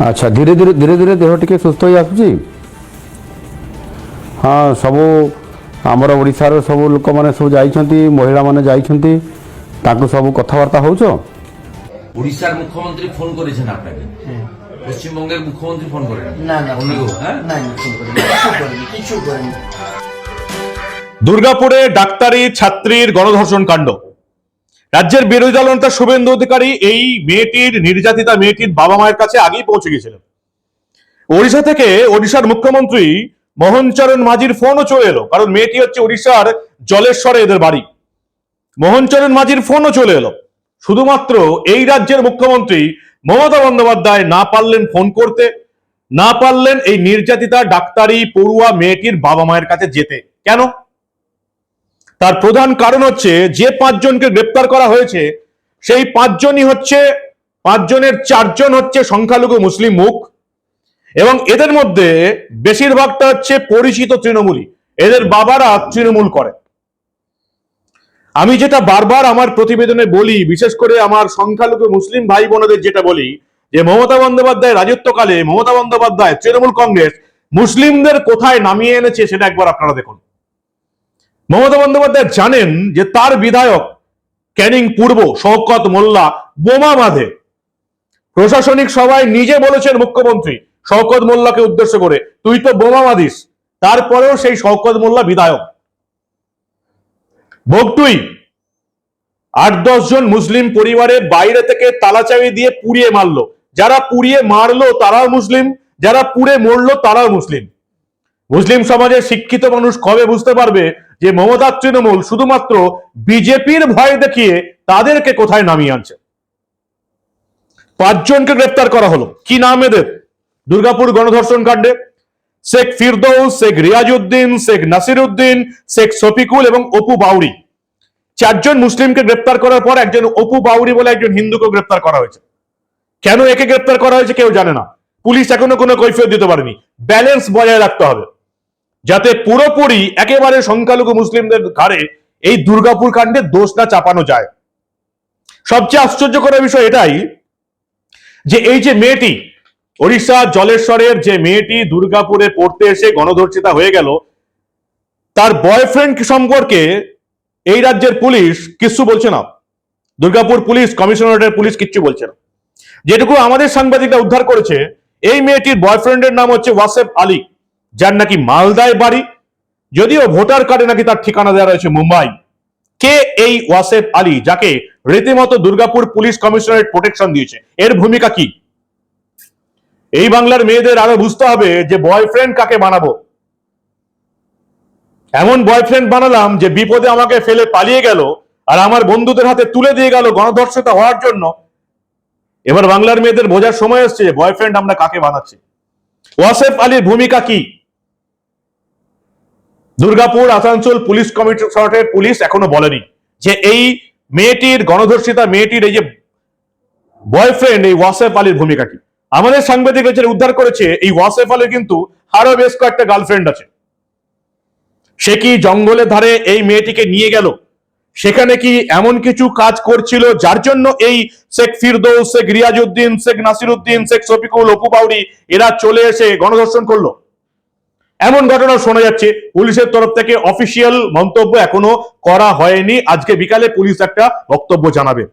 ଆଚ୍ଛା ଧୀରେ ଧୀରେ ଧୀରେ ଧୀରେ ଦେହ ଟିକେ ସୁସ୍ଥ ହେଇ ଆସୁଛି ହଁ ସବୁ ଆମର ଓଡ଼ିଶାର ସବୁ ଲୋକମାନେ ସବୁ ଯାଇଛନ୍ତି ମହିଳାମାନେ ଯାଇଛନ୍ତି ତାଙ୍କୁ ସବୁ କଥାବାର୍ତ୍ତା ହେଉଛ উড়িষ্যার মুখ্যমন্ত্রী ফোন করেছেন আপনাকে পশ্চিমবঙ্গের মুখ্যমন্ত্রী ফোন করেন না না অন্য কেউ হ্যাঁ না না ফোন করিনি কিছু করিনি কিছু করিনি দুর্গাপুরে ডাক্তারি ছাত্রীর গণধর্ষণ কাণ্ড রাজ্যের বিরোধী দল নেতা শুভেন্দু অধিকারী এই মেয়েটির, নির্যাতিতা মেয়েটির বাবা মায়ের কাছে আগেই পৌঁছে গেছিলেন। ওড়িশা থেকে ওড়িশার মুখ্যমন্ত্রী মোহনচরণ মাঝির ফোনও চলে এলো, কারণ মেয়েটি হচ্ছে ওড়িশার জলেশ্বরে এদের বাড়ি। মোহনচরণ মাঝির ফোনও চলে এলো। শুধুমাত্র এই রাজ্যের মুখ্যমন্ত্রী মমতা বন্দ্যোপাধ্যায় না পারলেন ফোন করতে, না পারলেন এই নির্যাতিতা, ডাক্তারি, পড়ুয়া মেয়েটির বাবা মায়ের কাছে যেতে। কেন? তার প্রধান কারণ হচ্ছে যে পাঁচজনকে গ্রেপ্তার করা হয়েছে, সেই পাঁচজনই হচ্ছে, পাঁচজনের চারজন হচ্ছে সংখ্যালঘু মুসলিম মুখ, এবং এদের মধ্যে বেশিরভাগটা হচ্ছে পরিচিত তৃণমূলী এদের বাবারা তৃণমূল করে। আমি যেটা বারবার আমার প্রতিবেদনে বলি, বিশেষ করে আমার সংখ্যালঘু মুসলিম ভাই বোনদের যেটা বলি, যে মমতা বন্দ্যোপাধ্যায় রাজত্বকালে মমতা বন্দ্যোপাধ্যায় তৃণমূল কংগ্রেস মুসলিমদের কোথায় নামিয়ে এনেছে সেটা একবার আপনারা দেখুন। মমতা বন্দ্যোপাধ্যায় জানেন যে তার বিধায়ক ক্যানিং পূর্ব শওকত মোল্লা বোমা বাঁধে। প্রশাসনিক সভায় নিজে বলেছেন মুখ্যমন্ত্রী, শওকত মোল্লাকে উদ্দেশ্য করে, তুই তো বোমা বাঁধিস, তারপরেও সেই শওকত মোল্লা বিধায়ক। ভোগটুই আট দশ জন মুসলিম পরিবারে বাইরে থেকে তালাচাবি দিয়ে পুড়িয়ে মারলো। যারা পুড়িয়ে মারলো তারাও মুসলিম, যারা পুড়ে মরলো তারাও মুসলিম। মুসলিম সমাজের শিক্ষিত মানুষ কবে বুঝতে পারবে যে মমতার তৃণমূল শুধুমাত্র বিজেপির ভয় দেখিয়ে তাদেরকে কোথায় নামিয়ে আনছে? পাঁচজনকে গ্রেপ্তার করা হলো। কি নাম এদের? দুর্গাপুর গণধর্ষণ কাণ্ডে। শেখ ফিরদৌস, শেখ রিয়াজউদ্দিন, শেখ নাসিরউদ্দিন, শেখ শফিকুল এবং অপু বাউরি চারজন মুসলিমকে গ্রেপ্তার করার পর একজন অপু বাউরি বলে একজন হিন্দুকে গ্রেপ্তার করা হয়েছে। কেন একে গ্রেপ্তার করা হয়েছে কেউ জানে না। পুলিশ এখনও কোনো কৈফিয়ত দিতে পারেনি। ব্যালেন্স বজায় রাখতে হবে। যাতে পুরোপুরি একেবারে সংখ্যালঘু মুসলিমদের ঘাড়ে এই দুর্গাপুর কাণ্ডে দোষ না চাপানো যায়। সবচেয়ে আশ্চর্যকর বিষয় এটাই যে এই যে মেয়েটি, ওড়িশা জলেশ্বরের যে মেয়েটি দুর্গাপুরে পড়তে এসে গণধর্ষিতা হয়ে গেল, তার বয়ফ্রেন্ড সম্পর্কে এই রাজ্যের পুলিশ কিচ্ছু বলছে না। দুর্গাপুর পুলিশ, কমিশনারেটের পুলিশ কিচ্ছু বলছে না। যেটুকু আমাদের সাংবাদিকরা উদ্ধার করেছে, এই মেয়েটির বয়ফ্রেন্ডের নাম হচ্ছে ওয়াসেফ আলী। যার নাকি মালদায় বাড়ি, যদিও ভোটার কার্ডে নাকি তার ঠিকানা দেওয়া রয়েছে মুম্বাই। কে এই ওয়াসেফ আলী, যাকে রীতিমতো দুর্গাপুর পুলিশ কমিশনারেট প্রোটেকশন দিয়েছে? এর ভূমিকা কি? এই বাংলার মেয়েদের আরও বুঝতে হবে যে বয়ফ্রেন্ড কাকে বানাবো? এমন বয়ফ্রেন্ড বানালাম যে বিপদে আমাকে ফেলে পালিয়ে গেল আর আমার বন্ধুদের হাতে তুলে দিয়ে গেল গণধর্ষিতা হওয়ার জন্য। এবার বাংলার মেয়েদের বোঝার সময় এসছে যে বয়ফ্রেন্ড আমরা কাকে বানাচ্ছি? ওয়াসেফ আলীর ভূমিকা কি? দুর্গাপুর, আসানসোল পুলিশ কমিশনারেটের পুলিশ এখনও বলেনি যে এই মেয়েটির গণধর্ষিতা, মেয়েটির এই যে বয়ফ্রেন্ড এই ওয়াসেফ আলীর ভূমিকা কি আমাদের সাংবাদিক যেটা উদ্ধার করেছে, এই ওয়াসেফ আলীর কিন্তু আরও বেশ কয়েকটা গার্লফ্রেন্ড আছে। সে কি জঙ্গলের ধারে এই মেয়েটিকে নিয়ে গেল? সেখানে কি এমন কিছু কাজ করছিল? যার জন্য এই শেখ ফিরদৌস, শেখ রিয়াজউদ্দিন শেখ নাসিরউদ্দিন, শেখ শফিকুল, অপু বাউরি এরা চলে এসে গণধর্ষণ করল? এমন ঘটনা শোনা যাচ্ছে। পুলিশের তরফ থেকে অফিসিয়াল মন্তব্য এখনও করা হয়নি। আজকে বিকালে পুলিশ একটা বক্তব্য জানাবে।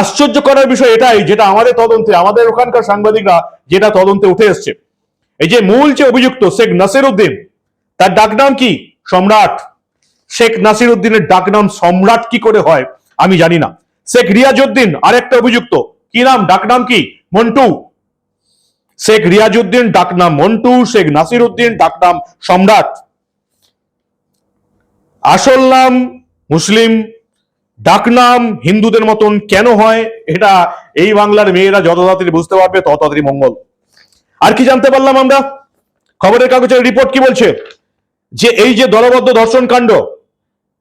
আশ্চর্য করার বিষয় এটাই যেটা আমাদের তদন্তে, আমাদের ওখানকার সাংবাদিকরা যেটা তদন্তে উঠে এসছে। এই যে মূল যে অভিযুক্ত শেখ নাসির উদ্দিন তার ডাকনাম কি? সম্রাট। শেখ নাসির উদ্দিনের ডাকনাম সম্রাট কি করে হয়, আমি জানি না। শেখ রিয়াজউদ্দিন, আরেকটা অভিযুক্ত। কি নাম? ডাকনাম কি? মন্টু। শেখ রিয়াজউদ্দিন ডাকনাম মন্টু, শেখ নাসির উদ্দিন ডাকনাম সম্রাট। আসল নাম মুসলিম ডাকনাম হিন্দুদের মতন কেন হয়, এটা এই বাংলার মেয়েরা যত তাড়াতাড়ি বুঝতে পারবে, তত তাড়াতাড়ি মঙ্গল। আর কি জানতে পারলাম আমরা? খবরের কাগজের রিপোর্ট কি বলছে? যে এই যে দলবদ্ধ ধর্ষণ কাণ্ড,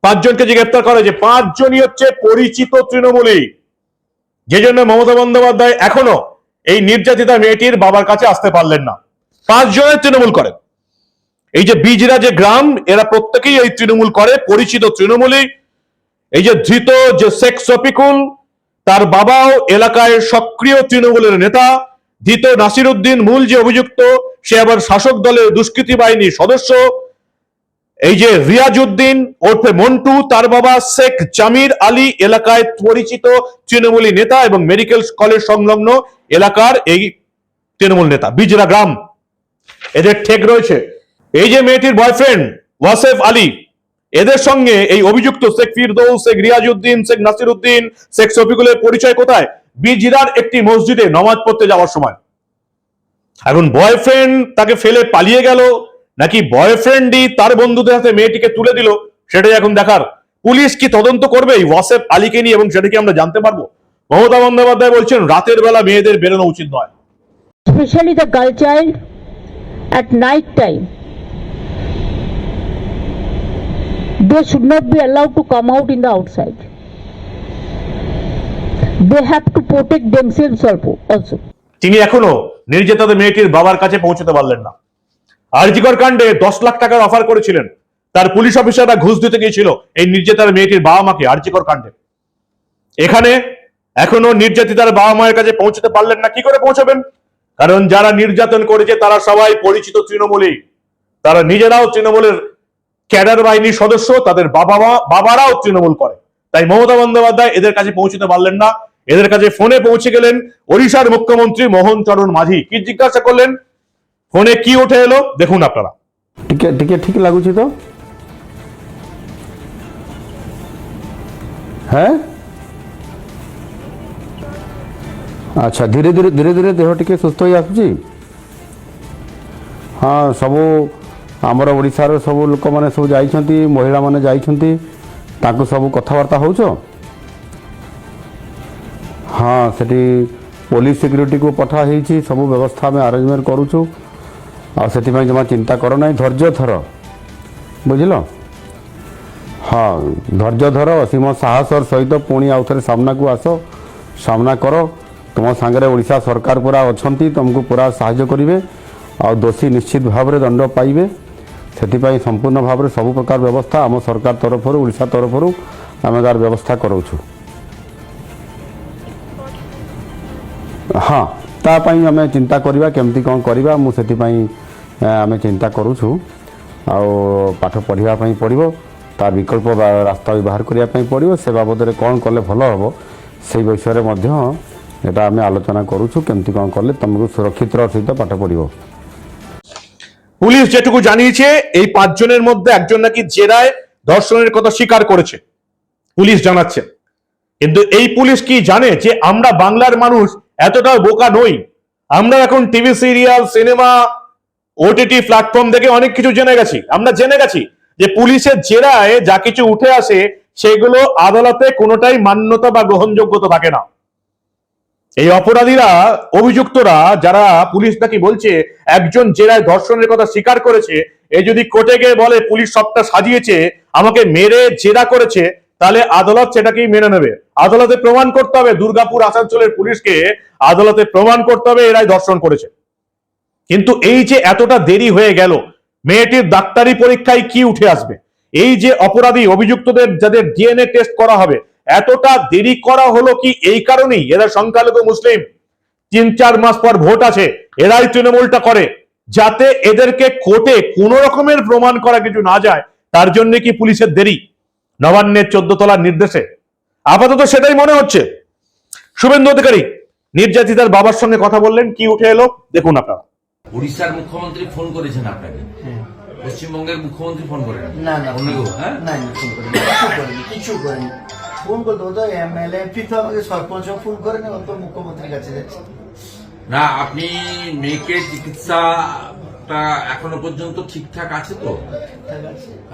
পাঁচজনকে যে গ্রেপ্তার করা হয়েছে, পাঁচজনই হচ্ছে পরিচিত তৃণমূলী যে জন্য মমতা বন্দ্যোপাধ্যায় এখনও এই নির্যাতিতা মেয়েটির বাবার কাছে আসতে পারলেন না। পাঁচজনের তৃণমূল করে। এই যে বীজরা যে গ্রাম, এরা প্রত্যেকেই এই তৃণমূল করে, পরিচিত তৃণমূলী এই যে ধৃত যে শেখ শফিকুল, তার বাবাও এলাকায় সক্রিয় তৃণমূলের নেতা। ধৃত নাসির উদ্দিন মূল যে অভিযুক্ত, সে আবার শাসক দলের দুষ্কৃতী বাহিনীর সদস্য। এই যে রিয়াজউদ্দিন ওরফে মন্টু, তার বাবা শেখ জামির আলী এলাকায় পরিচিত তৃণমূলী নেতা এবং মেডিকেল কলেজ সংলগ্ন এলাকার এই তৃণমূল নেতা, বিজরা গ্রাম। এদের ঠেক রয়েছে। এই যে মেয়েটির বয়ফ্রেন্ড ওয়াসেফ আলী, এদের সঙ্গে এই অভিযুক্ত শেখ ফিরদৌস, শেখ রিয়াজউদ্দিন, শেখ নাসির উদ্দিন শেখ শফিকুলের পরিচয় কোথায়? বিজিরার একটি মসজিদে নমাজ পড়তে যাওয়ার সময়। এখন বয়ফ্রেন্ড তাকে ফেলে পালিয়ে গেল। নাকি বয়ফ্রেন্ডই তার বন্ধুদের হাতে মেয়েটিকে তুলে দিল সেটাই এখন দেখার। পুলিশ কি তদন্ত করবে? এই ওয়াসেফ আলীকে নিয়ে এবং সেটা কি আমরা জানতে পারব? মমতা বন্দ্যোপাধ্যায় বলছেন রাতের বেলা মেয়েদের বেরোনো উচিত নয়। Specially the girl child at night time they should not be allowed to come out the outside. They have to protect themselves also also. তিনি এখনও নির্যাতিত মেয়েটির বাবার কাছে পৌঁছতে পারলেন না। আরজিকর কাণ্ডে দশ লাখ টাকার অফার করেছিলেন। তার পুলিশ অফিসাররা ঘুষ দিতে গিয়েছিল এই নির্যাতিতার মেয়েটির বাবা মাকে আরজিকর কাণ্ডে। এখানে এখনও নির্যাতিতার বাবা মায়ের কাছে পৌঁছতে পারলেন না, কি করে পৌঁছাবেন? কারণ যারা নির্যাতন করেছে, তারা সবাই পরিচিত তৃণমূলী। তারা নিজেরাও তৃণমূলের ক্যাডার বাহিনীর সদস্য, তাদের বাবা মা বাবারাও তৃণমূল করে। তাই মমতা বন্দ্যোপাধ্যায় এদের কাছে পৌঁছতে পারলেন না। এদের কাছে ফোনে পৌঁছে গেলেন ওড়িশার মুখ্যমন্ত্রী মোহন চরণ মাঝি। কি জিজ্ঞাসা করলেন? ফোনে কি উঠে এলো? দেখুন আপনারা। টিকে টিকে ঠিক লাগুছি তো। হ্যাঁ? আচ্ছা ধীরে ধীরে ধীরে ধীরে দেহ টিকে সুস্থ হয়ে আসুছি হ্যাঁ সবু আমার ওড়িশার সবু লোক মানে সব যাই মহিলা মানে যাই তাকে সব কথাবার্তা হচ্ছ হ্যাঁ সেটি পুলিশ সিকিউরিটি কু পঠা হয়েছি সব ব্যবস্থা আমি আরেঞ্জমেন্ট করুছু ଆଉ ସେଥିପାଇଁ ଜମା ଚିନ୍ତା କର ନାହିଁ ଧୈର୍ଯ୍ୟ ଧର ବୁଝିଲ ହଁ ଧୈର୍ଯ୍ୟ ଧର ଅସୀମ ସାହସର ସହିତ ପୁଣି ଆଉ ଥରେ ସାମ୍ନାକୁ ଆସ ସାମ୍ନା କର ତୁମ ସାଙ୍ଗରେ ଓଡ଼ିଶା ସରକାର ପୁରା ଅଛନ୍ତି ତୁମକୁ ପୁରା ସାହାଯ୍ୟ କରିବେ ଆଉ ଦୋଷୀ ନିଶ୍ଚିତ ଭାବରେ ଦଣ୍ଡ ପାଇବେ ସେଥିପାଇଁ ସମ୍ପୂର୍ଣ୍ଣ ଭାବରେ ସବୁ ପ୍ରକାର ବ୍ୟବସ୍ଥା ଆମ ସରକାର ତରଫରୁ ଓଡ଼ିଶା ତରଫରୁ ଆମେ ତାର ବ୍ୟବସ୍ଥା କରାଉଛୁ ହଁ ତା ପାଇଁ ଆମେ ଚିନ୍ତା କରିବା କେମିତି କ'ଣ କରିବା ମୁଁ ସେଥିପାଇଁ ଏ, ଆମେ ଚିନ୍ତା କରୁଛୁ ଆଉ ପାଠ ପଢ଼ିବା ପାଇଁ ପଡ଼ିବ ତାର ବିକଳ୍ପ ବା- ରାସ୍ତା ବି ବାହାର କରିବା ପାଇଁ ପଡ଼ିବ ସେ ବାବଦରେ କ'ଣ କଲେ ଭଲ ହେବ ସେଇ ବିଷୟରେ ମଧ୍ୟ এটা ଆମେ ଆଲୋଚନା କରୁଛୁ କେମିତି କ'ଣ କଲେ ତୁମକୁ ସୁରକ୍ଷିତର ସହିତ ପାଠ ପଢ଼ିବ পুলিশ যেটুকু জানিয়েছে এই পাঁচজনের মধ্যে একজন নাকি জেরায় ধর্ষণের কথা স্বীকার করেছে পুলিশ জানাচ্ছে কিন্তু এই পুলিশ কি জানে যে আমরা বাংলার মানুষ এতটাও বোকা নই? আমরা এখন TV serial, cinema OTT platform থেকে অনেক কিছু জেনে গেছি। আমরা জেনে গেছি যে পুলিশের জেরায় যা কিছু উঠে আসে, সেগুলো আদালতে কোনোটাই মান্যতা বা গ্রহণযোগ্যতা থাকে না। এই অপরাধীরা, অভিযুক্তরা, যারা পুলিশ নাকি বলছে একজন জেরায় ধর্ষণের কথা স্বীকার করেছে, এ যদি কোর্টে গিয়ে বলে, পুলিশ সবটা সাজিয়েছে, আমাকে মেরে জেরা করেছে তাহলে আদালত সেটাকেই মেনে নেবে। আদালতে প্রমাণ করতে হবে, দুর্গাপুর, আসানসোলের পুলিশকে আদালতে প্রমাণ করতে হবে, এরাই ধর্ষণ করেছে। কিন্তু এই যে এতটা দেরি হয়ে গেল, মেয়েটির ডাক্তারি পরীক্ষায় কি উঠে আসবে? এই যে অপরাধী অভিযুক্তদের যাদের ডিএনএ টেস্ট করা হবে, এতটা দেরি করা হলো কি এই কারণেই? এরা সংখ্যালঘু মুসলিম, তিন চার মাস পর ভোট আছে, এরাই তৃণমূলটা করে। যাতে এদেরকে কোর্টে কোনো রকমের প্রমাণ করা কিছু না যায়, তার জন্য কি পুলিশের দেরি? নবান্নের চোদ্দ তলার নির্দেশে। আপাতত সেটাই মনে হচ্ছে। শুভেন্দু অধিকারী নির্যাতিতার বাবার সঙ্গে কথা বললেন কি উঠে এলো? দেখুন আপনারা। উড়িষ্যার মুখ্যমন্ত্রী ফোন করেছেন আপনাকে? পশ্চিমবঙ্গের মুখ্যমন্ত্রী ফোন করেন না না অন্য হ্যাঁ? না না ফোন করিনি। কিছু করিনি কিছু করিনি। ফোন করতে হতো এমএলএ এমপি তো আমাকে সরপঞ্চ ফোন করেনি ও তো মুখ্যমন্ত্রীর কাছে যাচ্ছে। না আপনি মেয়েকে চিকিৎসাটা এখনও পর্যন্ত ঠিকঠাক আছে তো?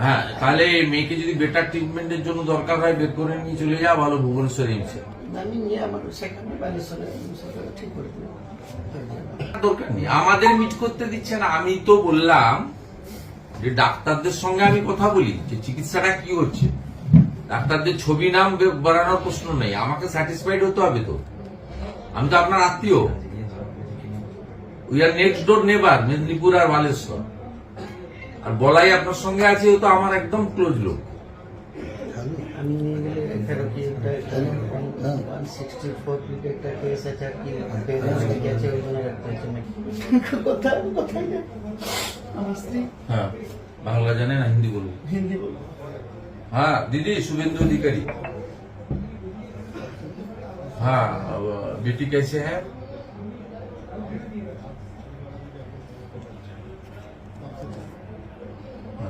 হ্যাঁ তাহলে মেয়েকে যদি বেটার ট্রিটমেন্টের জন্য দরকার হয় বের করে নিয়ে চলে যাওয়া ভালো ভুবনেশ্বর দরকার নেই। আমাদের মিট করতে দিচ্ছে না। আমি তো বললাম যে ডাক্তারদের সঙ্গে আমি কথা বলি যে চিকিৎসাটা কি হচ্ছে? ডাক্তারদের ছবি নাম বাড়ানোর প্রশ্ন নেই। আমাকে স্যাটিসফাইড হতে হবে তো? আমি তো আপনার আত্মীয়। উই আর নেক্সট ডোর নেবার মেদিনীপুর আর বালেশ্বর আর বলাই আপনার সঙ্গে আছে ও তো আমার একদম ক্লোজ লোক। আমি নিয়ে গেলে ফেরো কি ওয়ান সিক্সটি ফোর একটা কেস আছে আর কি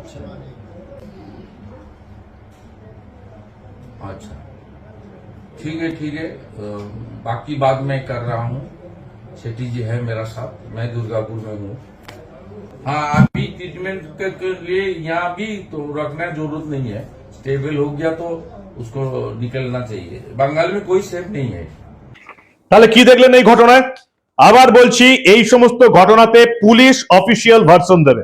अच्छा अच्छा ठीक है ठीक है अ, बाकी बात मैं कर रहा हूँ शेट्टी जी है मेरा साथ मैं दुर्गापुर में हूँ हाँ अभी ट्रीटमेंट के, के लिए यहाँ भी तो रखना जरूरत नहीं है स्टेबल हो गया तो उसको निकलना चाहिए बंगाल में कोई स्टेप नहीं है তাহলে কি দেখলেন এই ঘটনায় আবার বলছি এই সমস্ত ঘটনাতে পুলিশ অফিসিয়াল ভার্সন দেবে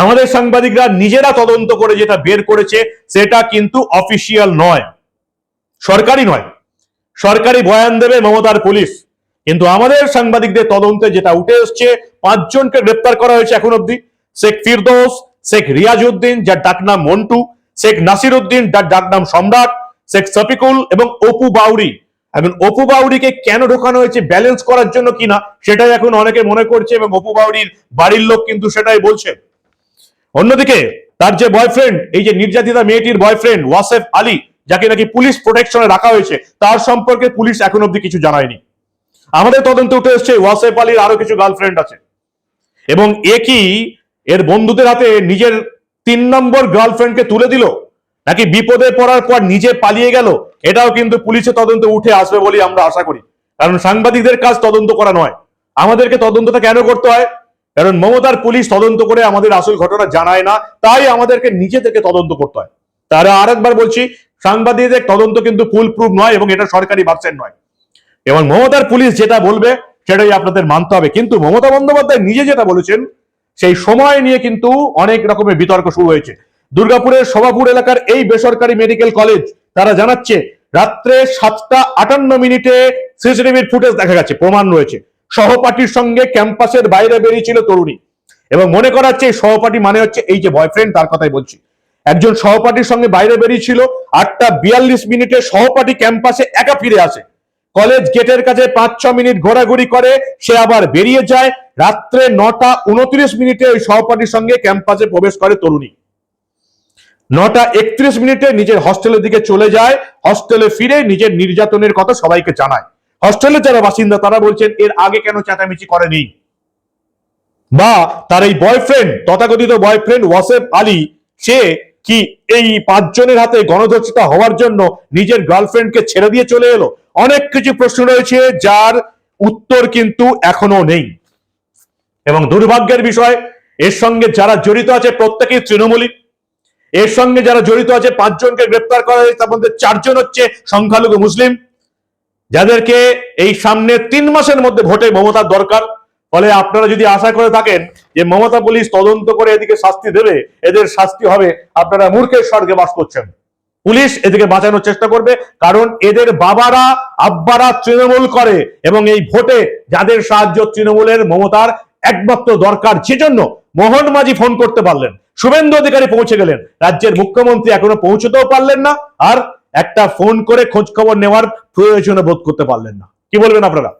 আমাদের সাংবাদিকরা নিজেরা তদন্ত করে যেটা বের করেছে, সেটা কিন্তু অফিসিয়াল নয়। সরকারি নয়। সরকারি বয়ান দেবে মমতার পুলিশ। কিন্তু আমাদের সাংবাদিকদের তদন্তে যেটা উঠে এসছে, পাঁচজনকে গ্রেপ্তার করা হয়েছে এখন অব্দি শেখ ফিরদৌস, শেখ রিয়াজউদ্দিন, যার ডাকনাম মন্টু, শেখ নাসির উদ্দিন যার ডাকনাম সম্রাট, শেখ সফিকুল এবং অপু বাউরি এখন অপু বাউরিকে কেন ঢোকানো হয়েছে ব্যালেন্স করার জন্য কিনা, সেটাই এখন অনেকে মনে করছে এবং অপু বাউরির বাড়ির লোক কিন্তু সেটাই বলছে। অন্যদিকে তার যে বয়ফ্রেন্ড এই যে নির্যাতিতা মেয়েটির বয়ফ্রেন্ড ওয়াসেফ আলী, যাকে নাকি পুলিশ প্রোটেকশনে রাখা হয়েছে, তার সম্পর্কে পুলিশ এখন অব্দি কিছু জানায়নি। আমাদের তদন্তে উঠে এসছে, ওয়াসেফ আলীর আরও কিছু গার্লফ্রেন্ড আছে। এবং একই এর বন্ধুদের হাতে নিজের তিন নম্বর গার্লফ্রেন্ডকে তুলে দিল? নাকি বিপদে পড়ার পর নিজে পালিয়ে গেল? এটাও কিন্তু পুলিশের তদন্তে উঠে আসবে বলে আমরা আশা করি। কারণ সাংবাদিকদের কাজ তদন্ত করা নয়। আমাদেরকে তদন্তটা কেন করতে হয়? কারণ মমতার পুলিশ তদন্ত করে আমাদের আসল ঘটনা জানায় না, তাই আমাদেরকে নিজে থেকে তদন্ত করতে হয়। তারা আরেকবার বলছি, সাংবাদিকদের তদন্ত কিন্তু ফুল প্রুফ নয় এবং এটা সরকারি ভার্সেন নয়। এবং মমতার পুলিশ যেটা বলবে, সেটাই আপনাদের মানতে হবে। কিন্তু মমতা বন্দ্যোপাধ্যায় নিজে যেটা বলেছেন, সেই সময় নিয়ে কিন্তু অনেক রকমের বিতর্ক শুরু হয়েছে। দুর্গাপুরের সভাপুর এলাকার এই বেসরকারি মেডিকেল কলেজ, তারা জানাচ্ছে, রাত্রে সাতটা আটান্ন মিনিটে সিসিটিভির ফুটেজ দেখা গেছে, প্রমাণ রয়েছে। সহপাঠীর সঙ্গে ক্যাম্পাসের বাইরে বেরিয়েছিল তরুণী। এবং মনে করা হচ্ছে এই সহপাঠী মানে হচ্ছে এই যে বয়ফ্রেন্ড তার কথাই বলছি। একজন সহপাঠীর সঙ্গে বাইরে বেরিয়েছিল, আটটা বিয়াল্লিশ মিনিটে সহপাঠী ক্যাম্পাসে একা ফিরে আসে। কলেজ গেটের কাছে পাঁচ ছ মিনিট ঘোরাঘুরি করে, সে আবার বেরিয়ে যায়। রাত্রে নটা উনত্রিশ মিনিটে ওই সহপাঠীর সঙ্গে ক্যাম্পাসে প্রবেশ করে তরুণী। নটা একত্রিশ মিনিটে নিজের হস্টেলের দিকে চলে যায়। হস্টেলে ফিরে নিজের নির্যাতনের কথা সবাইকে জানায়। হস্টেলের যারা বাসিন্দা, তারা বলছেন, এর আগে কেন চেঁচামেচি করেনি? বা, তার এই বয়ফ্রেন্ড তথাকথিত বয়ফ্রেন্ড ওয়াসেফ আলী, সে কি এই পাঁচজনের হাতে গণধর্ষিতা হওয়ার জন্য নিজের গার্লফ্রেন্ডকে ছেড়ে দিয়ে চলে এলো? অনেক কিছু প্রশ্ন রয়েছে, যার উত্তর কিন্তু এখনও নেই। এবং দুর্ভাগ্যের বিষয়, এর সঙ্গে যারা জড়িত আছে প্রত্যেকেই তৃণমূলী। এর সঙ্গে যারা জড়িত আছে পাঁচজনকে গ্রেপ্তার করা হয়েছে, তার মধ্যে চারজন হচ্ছে সংখ্যালঘু মুসলিম। যাদেরকে এই সামনে তিন মাসের মধ্যে ভোটে মমতার দরকার, ফলে আপনারা যদি আশা করে থাকেন যে মমতা পুলিশ তদন্ত করে এদিকে শাস্তি দেবে, এদের শাস্তি হবে, আপনারা মূর্খের স্বর্গে বাস করছেন। পুলিশ এদিকে বাঁচানোর চেষ্টা করবে, কারণ এদের বাবারা, আব্বারা তৃণমূল করে, এবং এই ভোটে যাদের সাহায্য তৃণমূলের মমতার একমাত্র দরকার, সেজন্য মোহন মাঝি ফোন করতে পারলেন। শুভেন্দু অধিকারী পৌঁছে গেলেন। রাজ্যের মুখ্যমন্ত্রী এখনও পৌঁছতেও পারলেন না, আর একটা ফোন করে খোঁজ খবর নেওয়ার প্রয়োজন বোধ করতে পারলেন না। কি বলবেন আপনারা?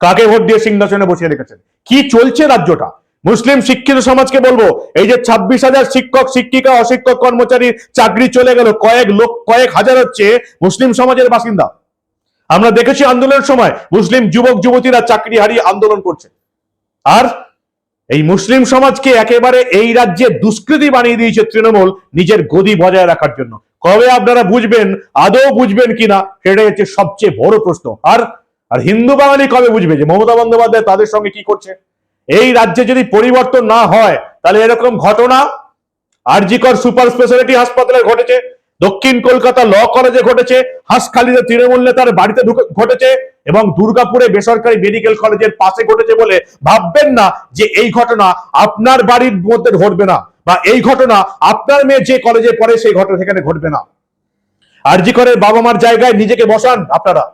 কাকে ভোট দিয়ে সিংহাসনে বসিয়ে রেখেছেন? কি চলছে রাজ্যটা? মুসলিম শিক্ষিত সমাজকে বলব, এই যে ছাব্বিশ হাজার শিক্ষক, শিক্ষিকা, অশিক্ষক, কর্মচারীর চাকরি চলে গেল, কয়েক লোক, কয়েক হাজার হচ্ছে মুসলিম সমাজের বাসিন্দা। আমরা দেখেছি আন্দোলনের সময় মুসলিম যুবক, যুবতীরা চাকরি হারিয়ে আন্দোলন করছে। আর এই মুসলিম সমাজকে একেবারে এই রাজ্যে দুষ্কৃতি বানিয়ে দিয়েছে তৃণমূল নিজের গদি বজায় রাখার জন্য। কবে আপনারা বুঝবেন, আদৌ বুঝবেন কিনা, সেটাই হচ্ছে সবচেয়ে বড় প্রশ্ন। আর আর হিন্দু বাঙালি কবে বুঝবে যে মমতা বন্দ্যোপাধ্যায় তাদের সঙ্গে কি করছে? এই রাজ্যে যদি পরিবর্তন না হয়, তাহলে এরকম ঘটনা আরজিকর সুপার স্পেশালিটি হাসপাতালে ঘটেছে, দক্ষিণ কলকাতা ল কলেজে ঘটেছে, হাসখালিতে তৃণমূল নেতার বাড়িতে ঘটেছে, এবং দুর্গাপুরে বেসরকারি মেডিকেল কলেজের পাশে ঘটেছে বলে ভাববেন না যে এই ঘটনা আপনার বাড়ির মধ্যে ঘটবে না। বা এই ঘটনা আপনার মেয়ে যে কলেজে পড়ে সেই ঘটনা সেখানে ঘটবে না। আরজি করে বাবা মার জায়গায় নিজেকে বসান আপনারা।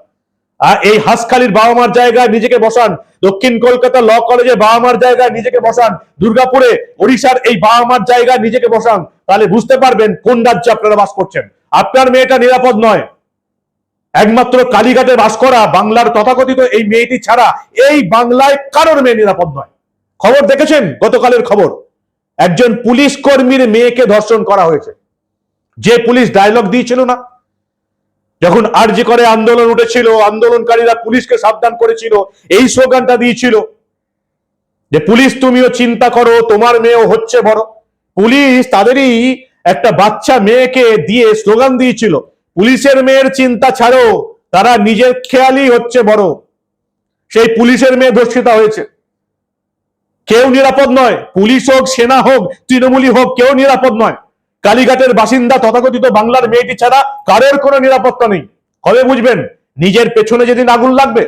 আর এই হাসখালির বাবা মার জায়গায় নিজেকে বসান। দক্ষিণ কলকাতা ল কলেজে বাবা মার জায়গায় নিজেকে বসান। দুর্গাপুরে ওড়িশার এই বাবা মার জায়গায় নিজেকে বসান। তাহলে বুঝতে পারবেন কোন রাজ্যে আপনারা বাস করছেন। আপনার মেয়েটা নিরাপদ নয়। একমাত্র কালীঘাটে বাস করা বাংলার তথাকথিত এই মেয়েটি ছাড়া এই বাংলায় কারোর মেয়ে নিরাপদ নয়। খবর দেখেছেন গতকালের খবর? একজন পুলিশ কর্মীর মেয়েকে ধর্ষণ করা হয়েছে। যে পুলিশ ডায়লগ দিয়েছিল না, যখন আরজি করে আন্দোলন উঠেছিল, আন্দোলনকারীরা পুলিশকে সাবধান করেছিল, এই স্লোগানটা দিয়েছিল যে, পুলিশ, তুমিও চিন্তা করো, তোমার মেয়েও হচ্ছে বড়। পুলিশ তাদেরই একটা বাচ্চা মেয়েকে দিয়ে স্লোগান দিয়েছিল, পুলিশের মেয়ের চিন্তা ছাড়ো, তারা নিজের খেয়ালই হচ্ছে বড়। সেই পুলিশের মেয়ে ধর্ষিতা হয়েছে। কেউ নিরাপদ নয়। পুলিশ হোক, সেনা হোক তৃণমূলী হোক, কেউ নিরাপদ নয়। কালীঘাটের বাসিন্দা তথাকথিত বাংলার মেয়েটি ছাড়া কারোর কোনো নিরাপত্তা নেই। কবে বুঝবেন? নিজের পেছনে যেদিন আগুন লাগবে,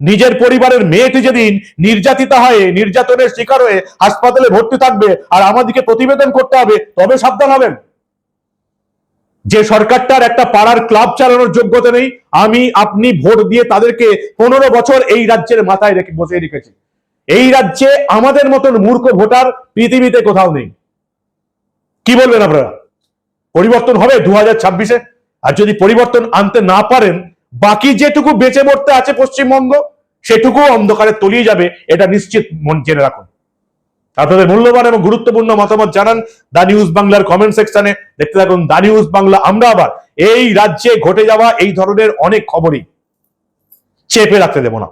নিজের পরিবারের মেয়েটি যেদিন নির্যাতিতা হয়ে, নির্যাতনের শিকার হয়ে হাসপাতালে ভর্তি থাকবে আর আমাদেরকে প্রতিবেদন করতে হবে, তবে সাবধান হবেন। যে সরকারটার একটা পাড়ার ক্লাব চালানোর যোগ্যতা নেই, আমি, আপনি ভোট দিয়ে তাদেরকে পনেরো বছর এই রাজ্যের মাথায় রেখে বসে রেখেছি। এই রাজ্যে আমাদের মতন মূর্খ ভোটার পৃথিবীতে কোথাও নেই। কি বলবেন আপনারা? পরিবর্তন হবে দু হাজার ছাব্বিশে? আর যদি পরিবর্তন আনতে না পারেন, বাকি যেটুকু বেঁচে মরতে আছে পশ্চিমবঙ্গ, সেটুকু অন্ধকারে তলিয়ে যাবে, এটা নিশ্চিত মন জেনে রাখুন। আপনাদের মূল্যবান এবং গুরুত্বপূর্ণ মতামত জানান দা নিউজ বাংলার কমেন্ট সেকশনে। দেখতে থাকুন দা নিউজ বাংলা। আমরা আবার এই রাজ্যে ঘটে যাওয়া এই ধরনের অনেক খবরই চেপে রাখতে দেব না।